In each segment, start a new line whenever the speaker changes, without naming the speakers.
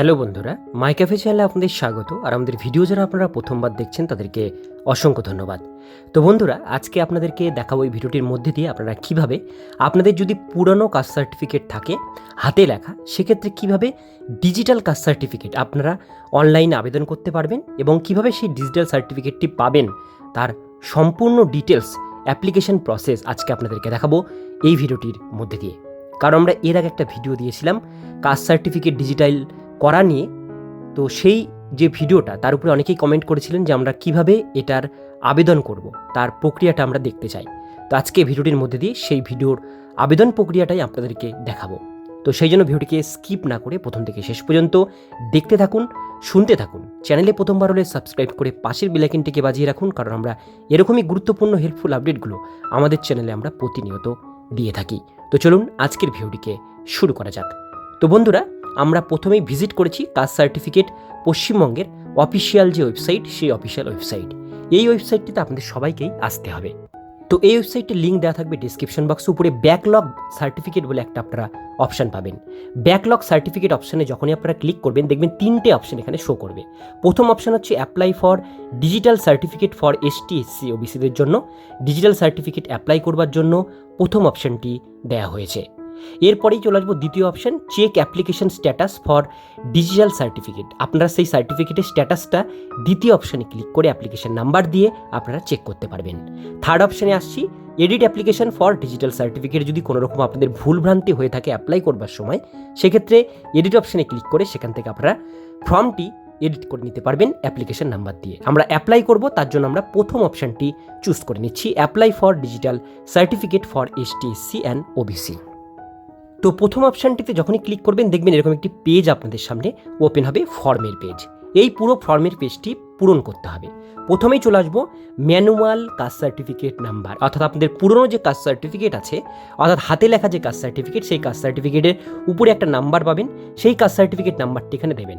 Hello বন্ধুরা মাই cafe চ্যানেলে আপনাদের স্বাগত, আর আমাদের ভিডিও যারা আপনারা প্রথমবার দেখছেন, তাদেরকে অসংখ্য ধন্যবাদ। তো বন্ধুরা, আজকে আপনাদেরকে দেখাবো এই ভিডিওটির মধ্যে দিয়ে আপনারা কীভাবে আপনাদের যদি পুরনো কাস্ট সার্টিফিকেট থাকে, হাতে লেখা, সেক্ষেত্রে কীভাবে ডিজিটাল কাস্ট সার্টিফিকেট আপনারা অনলাইনে আবেদন করতে পারবেন এবং কীভাবে সেই ডিজিটাল সার্টিফিকেটটি পাবেন, তার সম্পূর্ণ ডিটেলস অ্যাপ্লিকেশন প্রসেস আজকে আপনাদেরকে দেখাবো এই ভিডিওটির মধ্যে দিয়ে। কারণ আমরা এর আগে একটা ভিডিও দিয়েছিলাম, কাস্ট সার্টিফিকেট ডিজিটাল করা নিয়ে, তো সেই যে ভিডিওটা, তার উপরে অনেকেই কমেন্ট করেছিলেন যে আমরা কীভাবে এটার আবেদন করব, তার প্রক্রিয়াটা আমরা দেখতে চাই। তো আজকে ভিডিওটির মধ্যে দিয়ে সেই ভিডিওর আবেদন প্রক্রিয়াটাই আপনাদেরকে দেখাবো। তো সেই জন্য ভিডিওটিকে স্কিপ না করে প্রথম থেকে শেষ পর্যন্ত দেখতে থাকুন, শুনতে থাকুন। চ্যানেলে প্রথমবার হলে সাবস্ক্রাইব করে পাশের বেলাইকিনটিকে বাজিয়ে রাখুন, কারণ আমরা এরকমই গুরুত্বপূর্ণ হেল্পফুল আপডেটগুলো আমাদের চ্যানেলে আমরা প্রতিনিয়ত দিয়ে থাকি। তো চলুন আজকের ভিডিওটিকে শুরু করা যাক। তো বন্ধুরা আমরা প্রথমেই ভিজিট করেছি কাস্ট সার্টিফিকেট পশ্চিমবঙ্গের অফিসিয়াল যে ওয়েবসাইট, সেই অফিসিয়াল ওয়েবসাইট। এই ওয়েবসাইটটিতে আপনাদের সবাইকেই আসতে হবে। তো এই ওয়েবসাইটের লিঙ্ক দেওয়া থাকবে ডিসক্রিপশন বক্সে উপরে। ব্যাকলগ সার্টিফিকেট বলে একটা আপনারা অপশান পাবেন। ব্যাকলগ সার্টিফিকেট অপশানে যখনই আপনারা ক্লিক করবেন, দেখবেন তিনটে অপশান এখানে শো করবে। প্রথম অপশান হচ্ছে apply for digital certificate for ST SC ওবিসিদের জন্য। ডিজিটাল সার্টিফিকেট অ্যাপ্লাই করবার জন্য প্রথম অপশানটি দেওয়া হয়েছে। এরপরেই চলে আসব দ্বিতীয় option check application status for digital certificate আপনারা সেই সার্টিফিকেটের স্ট্যাটাসটা দ্বিতীয় অপশানে ক্লিক করে অ্যাপ্লিকেশন নাম্বার দিয়ে আপনারা চেক করতে পারবেন। থার্ড অপশানে আসছি edit application for digital certificate যদি কোনো রকম আপনাদের ভুলভ্রান্তি হয়ে থাকে অ্যাপ্লাই করবার সময়, সেক্ষেত্রে এডিট অপশানে ক্লিক করে সেখান থেকে আপনারা ফর্মটি এডিট করে নিতে পারবেন অ্যাপ্লিকেশন নাম্বার দিয়ে। আমরা অ্যাপ্লাই করব, তার জন্য আমরা প্রথম অপশানটি চুজ করে নিচ্ছি apply for digital certificate for ST SC and OBC তো প্রথম অপশানটিতে যখনই ক্লিক করবেন, দেখবেন এরকম একটি পেজ আপনাদের সামনে ওপেন হবে ফর্মের পেজ এই পুরো ফর্মের পেজটি পূরণ করতে হবে। প্রথমেই চলে আসব ম্যানুয়াল কাস্ট সার্টিফিকেট নাম্বার অর্থাৎ আপনাদের পুরনো যে কাস্ট সার্টিফিকেট আছে, অর্থাৎ হাতে লেখা যে কাস্ট সার্টিফিকেট সেই কাস্ট সার্টিফিকেটের উপরে একটা নাম্বার পাবেন, সেই কাস্ট সার্টিফিকেট নাম্বারটি এখানে দেবেন।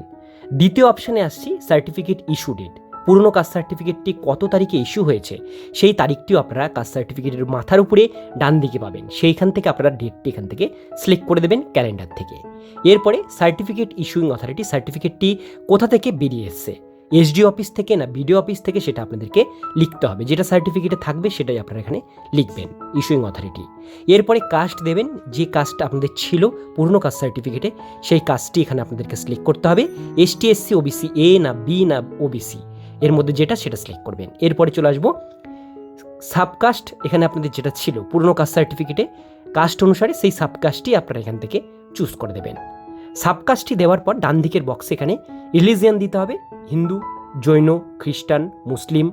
দ্বিতীয় অপশানে আসছি সার্টিফিকেট ইস্যু ডেট পুরনো কাস্ট সার্টিফিকেটটি কত তারিখে ইস্যু হয়েছে? সেই তারিখটিও আপনারা কাস্ট সার্টিফিকেটের মাথার উপরে ডান দিকে পাবেন। সেইখান থেকে আপনারা ডেটটি এখান থেকে সিলেক্ট করে দেবেন ক্যালেন্ডার থেকে। এরপরে সার্টিফিকেট ইস্যুইং অথরিটি সার্টিফিকেটটি কোথা থেকে বেরিয়ে এসছে? এসডি অফিস থেকে না বিডিও অফিস থেকে সেটা আপনাদেরকে লিখতে হবে। যেটা সার্টিফিকেটে থাকবে সেটাই আপনারা এখানে লিখবেন, ইস্যুইং অথরিটি। এরপরে কাস্ট দেবেন, যে কাস্টটা আপনাদের ছিল পুরনো কাস্ট সার্টিফিকেটে, সেই কাস্টটি এখানে আপনাদেরকে সিলেক্ট করতে হবে। এসটি এসসি ওবিসি এ না বি না ওবিসি এর মধ্যে যেটা, সেটা সিলেক্ট করবেন। এরপরে চলে আসব। সাবকাস্ট এখানে আপনাদের যেটা ছিল, পুরনো কাস্ট সার্টিফিকেটে কাস্ট অনুসারে সেই সাবকাস্টটি আপনারা এখান থেকে চুজ করে দেবেন। সাবকাস্টটি দেওয়ার পর ডান দিকের বক্সে এখানে রিলিজিয়ান দিতে হবে। হিন্দু, জৈন, খ্রিস্টান, মুসলিম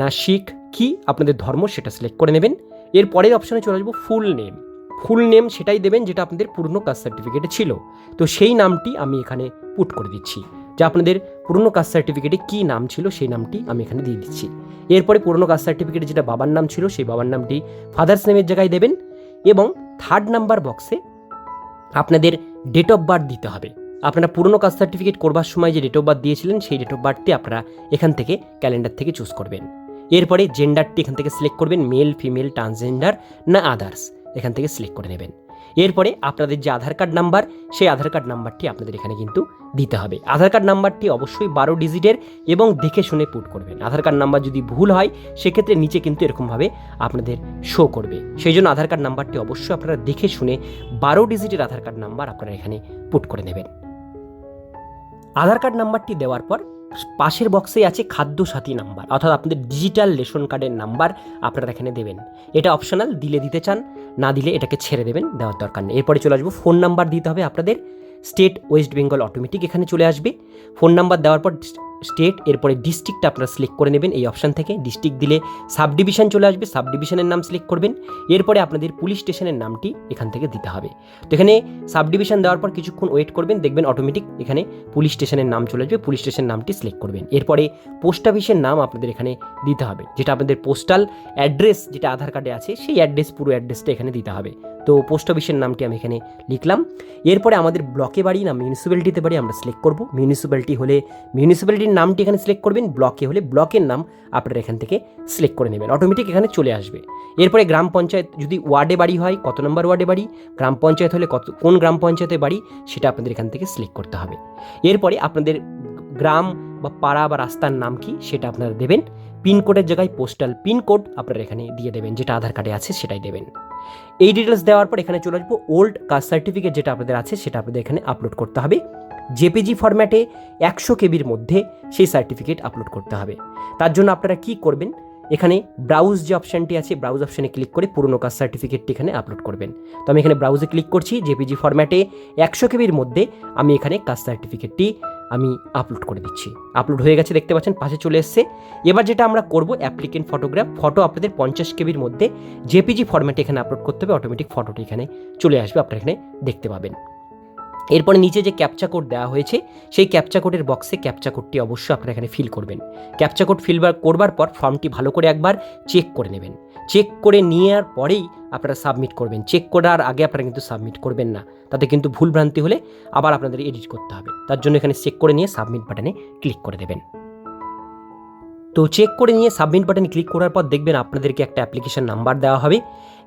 না শিখ কি আপনাদের ধর্ম সেটা সিলেক্ট করে নেবেন। এর পরের অপশানে চলে আসব ফুল নেম ফুল নেম সেটাই দেবেন যেটা আপনাদের পুরনো কাস্ট সার্টিফিকেটে ছিল। তো সেই নামটি আমি এখানে পুট করে দিচ্ছি। যা আপনাদের পুরনো কাস্ট সার্টিফিকেটে কী নাম ছিল সেই নামটি আমি এখানে দিয়ে দিচ্ছি। এরপরে পুরনো কাস্ট সার্টিফিকেটে যেটা বাবার নাম ছিল সেই বাবার নামটি ফাদার্স নেমের জায়গায় দেবেন এবং থার্ড নাম্বার বক্সে আপনাদের ডেট অফ বার্থ দিতে হবে। আপনারা পুরনো কাস্ট সার্টিফিকেট করবার সময় যে ডেট অফ বার্থ দিয়েছিলেন সেই ডেট অফ বার্থটি আপনারা এখান থেকে ক্যালেন্ডার থেকে চুজ করবেন। এরপরে জেন্ডারটি এখান থেকে সিলেক্ট করবেন, মেল, ফিমেল, ট্রান্সজেন্ডার না আদার্স এখান থেকে সিলেক্ট করে নেবেন। এরপরে আপনাদের যে আধার কার্ড নাম্বার, সেই আধার কার্ড নাম্বারটি আপনাদের এখানে কিন্তু দিতে হবে। আধার কার্ড নাম্বারটি অবশ্যই বারো ডিজিটের এবং দেখে শুনে পুট করবেন। আধার কার্ড নাম্বার যদি ভুল হয়, সেক্ষেত্রে নিচে কিন্তু এরকমভাবে আপনাদের শো করবে। সেই জন্য আধার কার্ড নাম্বারটি অবশ্যই আপনারা দেখে শুনে বারো ডিজিটের আধার কার্ড নাম্বার আপনারা এখানে পুট করে নেবেন। আধার কার্ড নাম্বারটি দেওয়ার পর পাশের বক্সে আছে খাদ্য সাথী নাম্বার, অর্থাৎ আপনাদের ডিজিটাল রেশন কার্ডের নাম্বার আপনারা এখানে দেবেন। এটা অপশনাল দিলে দিতে চান, না দিলে এটাকে ছেড়ে দেবেন, দেওয়ার দরকার নেই। এরপরে চলে আসব ফোন নাম্বার দিতে হবে আপনাদের। স্টেট ওয়েস্ট বেঙ্গল অটোমেটিক এখানে চলে আসবে। ফোন নাম্বার দেওয়ার পর স্টেট, এরপরে ডিস্ট্রিক্টটা আপনারা সিলেক্ট করে নেবেন এই অপশান থেকে। ডিস্ট্রিক্ট দিলে সাব ডিভিশন চলে আসবে সাব ডিভিশনের নাম সিলেক্ট করবেন। এরপরে আপনাদের পুলিশ স্টেশনের নামটি এখান থেকে দিতে হবে। তো এখানে সাব ডিভিশন দেওয়ার পর কিছুক্ষণ ওয়েট করবেন, দেখবেন অটোমেটিক এখানে পুলিশ স্টেশনের নাম চলে আসবে, পুলিশ স্টেশন নামটি সিলেক্ট করবেন। এরপরে পোস্ট অফিসের নাম আপনাদের এখানে দিতে হবে, যেটা আপনাদের পোস্টাল অ্যাড্রেস যেটা আধার কার্ডে আছে, সেই অ্যাড্রেস পুরো অ্যাড্রেসটা এখানে দিতে হবে। তো পোস্ট অফিসের নামটি আমি এখানে লিখলাম। এরপরে আমাদের ব্লকে বাড়ি, না মিউনিসিপ্যালিটিতে বাড়ি আমরা সিলেক্ট করব। মিউনিসিপ্যালিটি হলে মিউনিসিপ্যালিটি সোসাইটির নামটি এখানে সিলেক্ট করবেন ব্লকে হলে ব্লকের নাম আপনারা এখান থেকে সিলেক্ট করে নেবেন। অটোমেটিক এখানে চলে আসবে। এরপরে গ্রাম পঞ্চায়েত, যদি ওয়ার্ডে বাড়ি হয়, কত নম্বর ওয়ার্ডে বাড়ি? গ্রাম পঞ্চায়েত হলে কত, কোন গ্রাম পঞ্চায়েতে বাড়ি? সেটা আপনাদের এখান থেকে সিলেক্ট করতে হবে। এরপরে আপনাদের গ্রাম বা পাড়া বা রাস্তার নাম কি? সেটা আপনারা দেবেন। পিনকোডের জায়গায় পোস্টাল পিনকোড আপনারা এখানে দিয়ে দেবেন, যেটা আধার কার্ডে আছে সেটাই দেবেন। এই ডিটেলস দেওয়ার পর এখানে চলে আসব ওল্ড কাস্ট সার্টিফিকেট যেটা আপনাদের আছে সেটা আপনাদের এখানে আপলোড করতে হবে। জেপিজি ফরম্যাটে একশো কেবির মধ্যে সেই সার্টিফিকেট আপলোড করতে হবে। তার জন্য আপনারা কি করবেন? এখানে ব্রাউজ যে অপশানটি আছে, ব্রাউজ অপশানে ক্লিক করে পুরনো কাস্ট সার্টিফিকেটটি এখানে আপলোড করবেন। তো আমি এখানে ব্রাউজে ক্লিক করছি, জেপিজি ফরম্যাটে একশো কেবির মধ্যে আমি এখানে কাস্ট সার্টিফিকেটটি আমি আপলোড করে দিচ্ছি। আপলোড হয়ে গেছে, দেখতে পাচ্ছেন, পাশে চলে এসছে। এবার যেটা আমরা করব, অ্যাপ্লিকেন্ট ফটোগ্রাফ, ফটো আপনাদের পঞ্চাশ কেবির মধ্যে জেপিজি ফরম্যাটে এখানে আপলোড করতে হবে, অটোমেটিক ফটোটি এখানে চলে আসবে, আপনারা এখানে দেখতে পাবেন। এরপরে নিচে যে ক্যাপচা কোড দেওয়া হয়েছে, সেই ক্যাপচা কোডের বক্সে ক্যাপচা কোডটি অবশ্যই আপনারা এখানে ফিল করবেন। ক্যাপচা কোড ফিল করবার পর ফর্মটি ভালো করে একবার চেক করে নেবেন। চেক করে নেওয়ার পরেই আপনারা সাবমিট করবেন। চেক করার আগে আপনারা কিন্তু সাবমিট করবেন না। তাতে কিন্তু ভুলভ্রান্তি হলে আবার আপনাদের এডিট করতে হবে। তার জন্য এখানে চেক করে নিয়ে সাবমিট বাটনে ক্লিক করে দেবেন। তো চেক করে নিয়ে সাবমিট বাটনে ক্লিক করার পর দেখবেন আপনাদেরকে একটা অ্যাপ্লিকেশন নাম্বার দেওয়া হবে।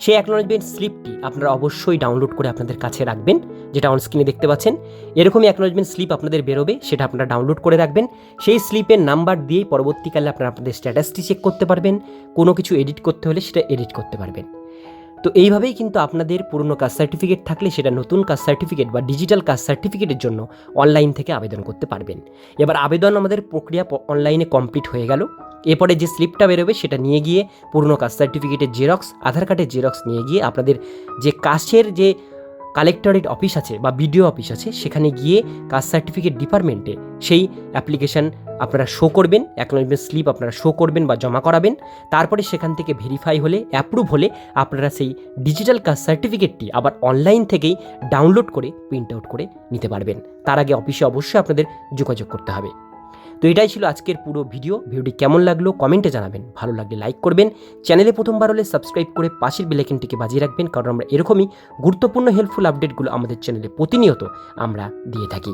সেই অ্যাকনোলজমেন্ট স্লিপটি আপনারা অবশ্যই ডাউনলোড করে আপনাদের কাছে রাখবেন, যেটা অন স্ক্রিনে দেখতে পাচ্ছেন। এরকমই অ্যাকনোলজমেন্ট স্লিপ আপনাদের বেরোবে, সেটা আপনারা ডাউনলোড করে রাখবেন। সেই স্লিপের নাম্বার দিয়েই পরবর্তীকালে আপনারা আপনাদের স্ট্যাটাসটি চেক করতে পারবেন। কোনো কিছু এডিট করতে হলে সেটা এডিট করতে পারবেন। তো এইভাবেই কিন্তু আপনাদের পুরনো কাস্ট সার্টিফিকেট থাকলে সেটা নতুন কাস্ট সার্টিফিকেট বা ডিজিটাল কাস্ট সার্টিফিকেটের জন্য অনলাইন থেকে আবেদন করতে পারবেন। এবার আবেদন আমাদের প্রক্রিয়া অনলাইনে কমপ্লিট হয়ে গেল। এরপরে যে স্লিপটা বেরোবে সেটা নিয়ে গিয়ে পুরনো কাস্ট সার্টিফিকেটের জেরক্স, আধার কার্ডের জেরক্স নিয়ে গিয়ে আপনাদের যে কাস্টের যে কালেক্টরেট অফিস আছে বা বিডিও অফিস আছে, সেখানে গিয়ে কাস্ট সার্টিফিকেট ডিপার্টমেন্টে সেই অ্যাপ্লিকেশন আপনারা শো করবেন অ্যাকনোলজমেন্ট স্লিপ আপনারা শো করবেন বা জমা করাবেন। তারপরে সেখান থেকে ভেরিফাই হলে অ্যাপ্রুভ হলে আপনারা সেই ডিজিটাল কাস্ট সার্টিফিকেটটি আবার অনলাইন থেকেই ডাউনলোড করে প্রিন্ট আউট করে নিতে পারবেন। তার আগে অফিসে অবশ্যই আপনাদের যোগাযোগ করতে হবে। তো এটাই ছিল আজকের পুরো ভিডিও ভিডিওটি কেমন লাগল কমেন্টে জানাবেন। ভালো লাগলে লাইক করবেন। চ্যানেলে প্রথমবার হলে সাবস্ক্রাইব করে পাশের বেলাইকনটিকে বাজিয়ে রাখবেন, কারণ আমরা এরকমই গুরুত্বপূর্ণ হেল্পফুল আপডেটগুলো আমাদের চ্যানেলে প্রতিনিয়ত আমরা দিয়ে থাকি।